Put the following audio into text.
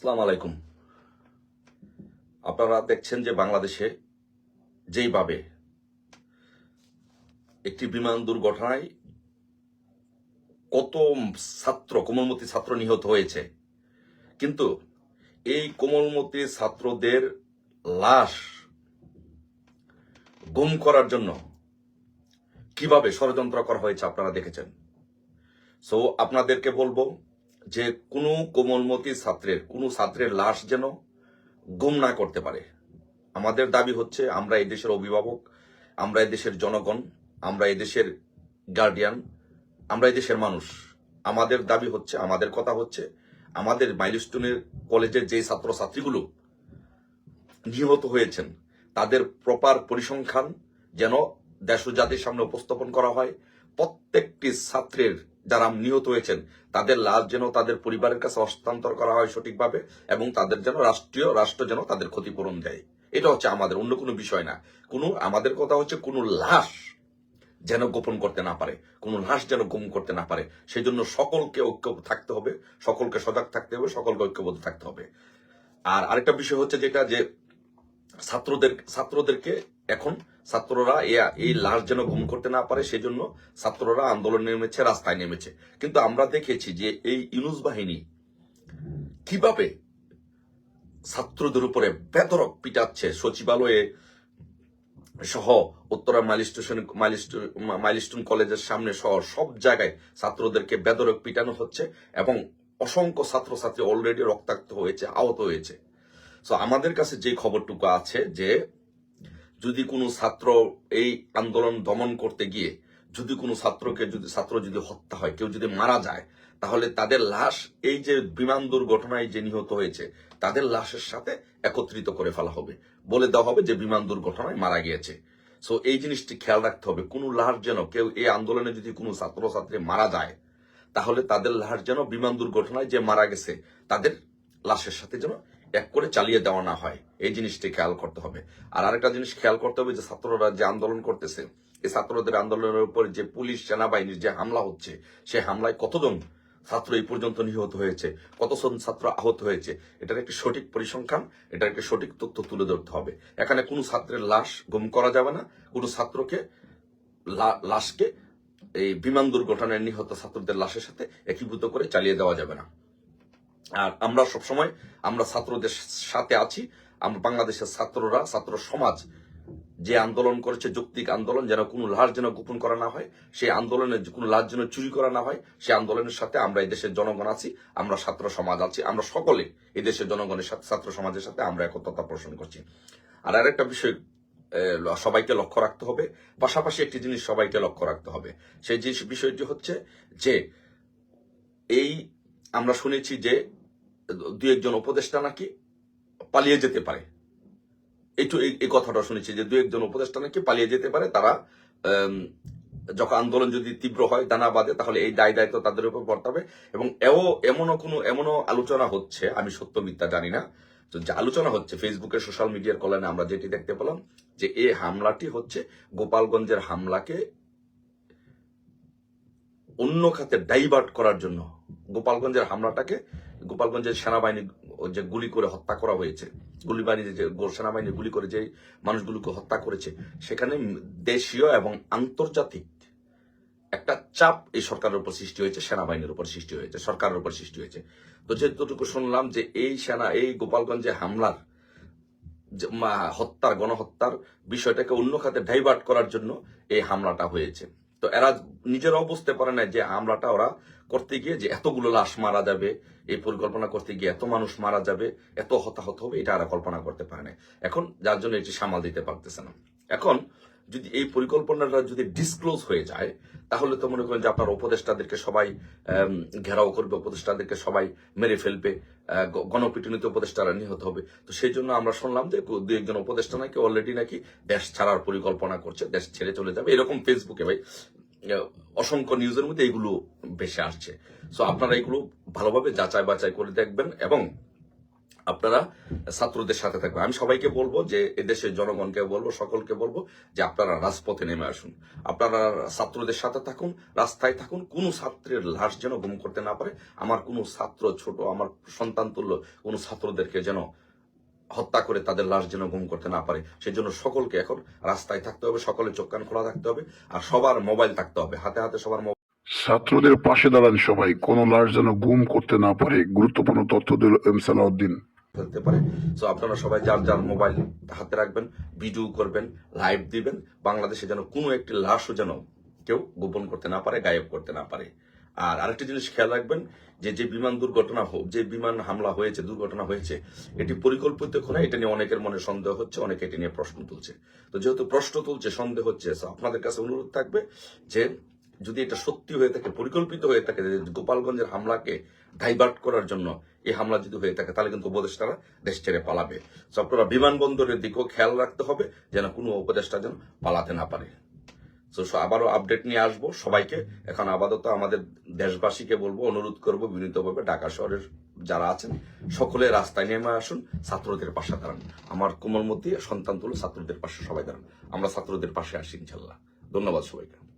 আসসালামু আলাইকুম। আপনারা দেখছেন যে বাংলাদেশে যেইভাবে একটি বিমান দুর্ঘটনায় কত ছাত্র, কোমলমতি ছাত্র নিহত হয়েছে। কিন্তু এই কোমলমতি ছাত্রদের লাশ গুম করার জন্য কীভাবে ষড়যন্ত্র করা হয়েছে আপনারা দেখেছেন। সো আপনাদেরকে বলব যে কোনো কোমলমতি ছাত্রের, কোনো ছাত্রের লাশ যেন গুম না করতে পারে। আমাদের দাবি হচ্ছে, আমরা এই দেশের অভিভাবক, আমরা এই দেশের জনগণ, আমরা এই দেশের গার্ডিয়ান আমরা এই দেশের মানুষ। আমাদের দাবি হচ্ছে, আমাদের কথা হচ্ছে, আমাদের মাইলস্টোনের কলেজের যে ছাত্রছাত্রীগুলো নিহত হয়েছেন, তাদের প্রপার পরিসংখ্যান যেন দেশ জাতির সামনে উপস্থাপন করা হয়। প্রত্যেকটি ছাত্রের যারা নিহত হয়েছেন, তাদের লাশ যেন তাদের পরিবারের কাছে হস্তান্তর করা হয় সঠিকভাবে এবং তাদের যেন রাষ্ট্রীয় রাষ্ট্র যেন তাদের ক্ষতিপূরণ দেয়। এটা হচ্ছে আমাদের, অন্য কোনো বিষয় না। কোনো, আমাদের কথা হচ্ছে কোনো লাশ যেন গোপন করতে না পারে, কোনো লাশ যেন গোপন করতে না পারে। সেই জন্য সকলকে ঐক্য থাকতে হবে, সকলকে সজাগ থাকতে হবে, সকলকে ঐক্যবদ্ধ থাকতে হবে। আর আরেকটা বিষয় হচ্ছে যেটা যে ছাত্রদের, ছাত্রদেরকে এখন ছাত্ররা এই লাশ যেন গুম করতে না পারে, সেজন্য ছাত্ররা আন্দোলন নেমেছে, রাস্তায় নেমেছে। কিন্তু আমরা দেখেছি যে এই ইউনুস বাহিনী কীভাবে ছাত্রদের উপরে বেতরক পিটাচ্ছে, সচিবালয়ে সহ উত্তরা মাইল স্টেশন মাইলস্টোন কলেজের সামনে সহ সব জায়গায় ছাত্রদেরকে বেদরক পিটানো হচ্ছে এবং অসংখ্য ছাত্রছাত্রী অলরেডি রক্তাক্ত হয়েছে, আহত হয়েছে। সো আমাদের কাছে যে খবরটুকু আছে যে যদি কোনো ছাত্র এই আন্দোলন দমন করতে গিয়ে যদি কোনো ছাত্রকে যদি, ছাত্র যদি হত্যা হয়, কেউ যদি মারা যায়, তাহলে তাদের লাশ, এই যে বিমান দুর্ঘটনায় যে নিহত হয়েছে, তাদের লাশের সাথে একত্রিত করে ফেলা হবে। বলে দেওয়া হবে যে বিমান দুর্ঘটনায় মারা গিয়েছে। সো এই জিনিসটি খেয়াল রাখতে হবে। কোনো লাশ যেন কেউ, এই আন্দোলনে যদি কোনো ছাত্রছাত্রী মারা যায়, তাহলে তাদের লাশ যেন বিমান দুর্ঘটনায় যে মারা গেছে, তাদের লাশের সাথে যেন এক করে চালিয়ে দেওয়া না হয়। এই জিনিসটি খেয়াল করতে হবে। আর আরেকটা জিনিস খেয়াল করতে হবে যে, ছাত্ররা যে আন্দোলন করতেছে, এই ছাত্রদের আন্দোলনের উপর যে পুলিশ, সেনাবাহিনীর যে হামলা হচ্ছে, সে হামলায় কতজন ছাত্র এই পর্যন্ত নিহত হয়েছে, কতজন ছাত্র আহত হয়েছে, এটার একটি সঠিক পরিসংখ্যান, এটার একটি সঠিক তথ্য তুলে ধরতে হবে। এখানে কোনো ছাত্রের লাশ গুম করা যাবে না। কোনো ছাত্রকে লাশকে এই বিমান দুর্ঘটনায় নিহত ছাত্রদের লাশের সাথে একীভূত করে চালিয়ে দেওয়া যাবে না। আর আমরা সবসময়, আমরা ছাত্রদের সাথে আছি, আমরা বাংলাদেশের ছাত্ররা, ছাত্র সমাজ যে আন্দোলন করেছে, যৌক্তিক আন্দোলন, যেন কোনো লাশ যেন গোপন করা না হয়, সেই আন্দোলনে কোনো লাশ যেন চুরি করা না হয়, সেই আন্দোলনের সাথে আমরা এই দেশের জনগণ আছি, আমরা ছাত্র সমাজ আছি, আমরা সকলে দেশের জনগণের সাথে, ছাত্র সমাজের সাথে আমরা একত্রতা পোষণ করছি। আর আরেকটা বিষয় সবাইকে লক্ষ্য রাখতে হবে, পাশাপাশি একটি জিনিস সবাইকে লক্ষ্য রাখতে হবে, সেই জিনিস, বিষয়টি হচ্ছে যে, এই আমরা শুনেছি যে দু একজন উপদেষ্টা নাকি পালিয়ে যেতে পারে। একটু এই কথাটা শুনেছি যে দু একজন উপদেষ্টা নাকি পালিয়ে যেতে পারে। তারা যখন আন্দোলন যদি তীব্র হয়, দানা বাঁধে, তাহলে এই দায় দায়িত্ব তাদের উপর বর্তাবে এবং এও এমনও কোনো, এমনও আলোচনা হচ্ছে, আমি সত্য মিথ্যা জানি না। তো যে আলোচনা হচ্ছে, ফেসবুকে, সোশ্যাল মিডিয়ার কল্যাণে আমরা যেটি দেখতে পেলাম, যে এই হামলাটি হচ্ছে গোপালগঞ্জের হামলাকে অন্য খাতে ডাইভার্ট করার জন্য, গোপালগঞ্জের হামলাটাকে গোপালগঞ্জের সেনাবাহিনী যে গুলি করে হত্যা করা হয়েছে গুলি বাহিনী যে সেনাবাহিনী গুলি করে যে মানুষগুলোকে হত্যা করেছে, সেখানে দেশীয় এবং আন্তর্জাতিক একটা চাপ এই সরকারের উপর সৃষ্টি হয়েছে, সেনাবাহিনীর উপর সৃষ্টি হয়েছে, সরকারের উপর সৃষ্টি হয়েছে। তো যেটুকু শুনলাম যে এই সেনা, এই গোপালগঞ্জে হামলার হত্যার, গণহত্যার বিষয়টাকে অন্য খাতে ডাইভার্ট করার জন্য এই হামলাটা হয়েছে। তো এরা নিজেরাও বুঝতে পারে না যে হামলাটা ওরা করতে গিয়ে যে এতগুলো লাশ মারা যাবে, এই পরিকল্পনা করতে গিয়ে এত মানুষ মারা যাবে, এত হতাহত হবে, এটা এরা কল্পনা করতে পারে না। এখন যার জন্য এটি সামাল দিতে পারতেছে না। এখন যদি এই পরিকল্পনাটা যদি ডিসক্লোজ হয়ে যায়, তাহলে তো মনে করেন যে আপনার উপদেষ্টাদেরকে সবাই ঘেরাও করবে, উপদেষ্টাদেরকে সবাই মেরে ফেলবে গণপিটুনিতে উপদেষ্টারা নিহত হবে। তো সেই জন্য আমরা শুনলাম যে দু একজন উপদেষ্টা নাকি অলরেডি নাকি দেশ ছাড়ার পরিকল্পনা করছে, দেশ ছেড়ে চলে যাবে, এরকম ফেসবুকে ভাই অসংখ্য নিউজের মধ্যে এগুলো ভেসে আসছে। সো আপনারা এগুলো ভালোভাবে যাচাই বাছাই করে দেখবেন এবং আপনারা ছাত্রদের সাথে থাকবেন। আমি সবাইকে বলব যে, এদেশের জনগণকে বলব, সকলকে বলব যে, আপনারা রাজপথে নেমে আসুন। আপনারা ছাত্রদের সাথে থাকুন, রাস্তায় থাকুন, কোন ছাত্রের লাশ যেন গুম করতে না পারে। আমার কোনো ছাত্র ছোট, আমার সন্তান তুল্য, কোন ছাত্রদেরকে যেন হত্যা করে তাদের লাশ যেন গুম করতে না পারে। সেই জন্য সকলকে এখন রাস্তায় থাকতে হবে সকলে চোখ কান খোলা থাকতে হবে আর সবার মোবাইল থাকতে হবে। হাতে হাতে সবার মোবাইল। ছাত্রদের পাশে দাঁড়ান সবাই কোনো লাশ যেন গুম করতে না পারে। গুরুত্বপূর্ণ তথ্য দিল এম সালাউদ্দিন। ফেলতে পারে। তো আপনারা সবাই যার যার মোবাইল হাতে রাখবেন ভিডিও করবেন লাইভ দিবেন বাংলাদেশে যেন কোনো একটি লাশও যেন কেউ গোপন করতে না পারে গায়েব করতে না পারে। আর আরেকটি জিনিস খেয়াল রাখবেন যে যে বিমান দুর্ঘটনা যে বিমান হামলা হয়েছে, দুর্ঘটনা হয়েছে, এটি পরিকল্পিত কোনো এটা নিয়ে অনেকের মনে সন্দেহ হচ্ছে, অনেকে এটি নিয়ে প্রশ্ন তুলছে। তো যেহেতু প্রশ্ন তুলছে, সন্দেহ হচ্ছে আপনাদের কাছে অনুরোধ থাকবে যে, যদি এটা সত্যি হয়ে থাকে, পরিকল্পিত হয়ে থাকে গোপালগঞ্জের হামলাকে ডাইভার্ট করার জন্য এই হামলা যদি হয়ে থাকে, তাহলে কিন্তু উপদেষ্টারা দেশ ছেড়ে পালাবে। আপনারা বিমানবন্দরের দিকেও খেয়াল রাখতে হবে, যেন কোনো উপদেষ্টা যেন পালাতে না পারে। তো আবারও আপডেট নিয়ে আসব সবাইকে। এখন আপাতত আমাদের দেশবাসীকে বলব, অনুরোধ করব বিনীতভাবে ঢাকা শহরের যারা আছেন, সকলে রাস্তায় নেমে আসুন, ছাত্রদের পাশে দাঁড়ান। আমার কোমলমতি সন্তান তুলো ছাত্রদের পাশে সবাই দাঁড়ান। আমরা ছাত্রদের পাশে আসি ইনশাল্লাহ। ধন্যবাদ সবাইকে।